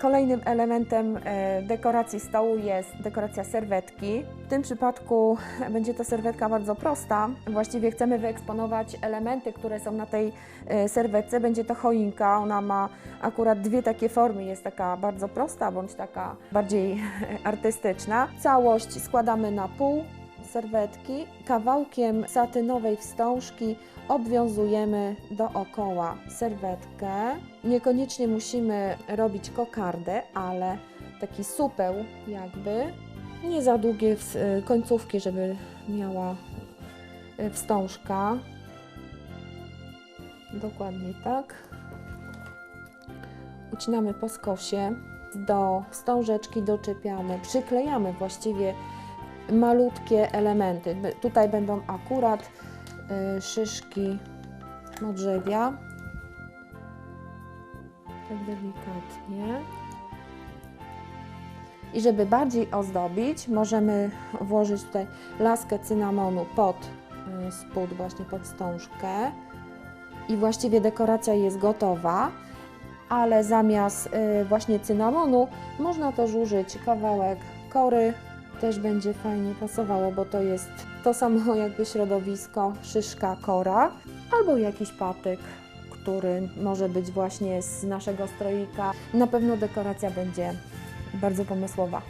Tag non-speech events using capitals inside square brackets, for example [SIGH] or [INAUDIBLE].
Kolejnym elementem e, dekoracji stołu jest dekoracja serwetki. W tym przypadku [LAUGHS] będzie to serwetka bardzo prosta. Właściwie chcemy wyeksponować elementy, które są na tej e, serwetce. Będzie to choinka. Ona ma akurat dwie takie formy. Jest taka bardzo prosta, bądź taka bardziej [LAUGHS] artystyczna. Całość składamy na pół serwetki. Kawałkiem satynowej wstążki obwiązujemy dookoła serwetkę. Niekoniecznie musimy robić kokardę, ale taki supeł jakby. Nie za długie y, końcówki, żeby miała y, wstążka. Dokładnie tak. Ucinamy po skosie. Do wstążeczki doczepiamy, przyklejamy właściwie malutkie elementy. Tutaj będą akurat y, szyszki modrzewia. Tak delikatnie. I żeby bardziej ozdobić, możemy włożyć tutaj laskę cynamonu pod y, spód, właśnie pod wstążkę. I właściwie dekoracja jest gotowa, ale zamiast y, właśnie cynamonu można też użyć kawałek kory. Też będzie fajnie pasowało, bo to jest to samo [LAUGHS] jakby środowisko, szyszka, kora albo jakiś patyk, który może być właśnie z naszego stroika. Na pewno dekoracja będzie bardzo pomysłowa.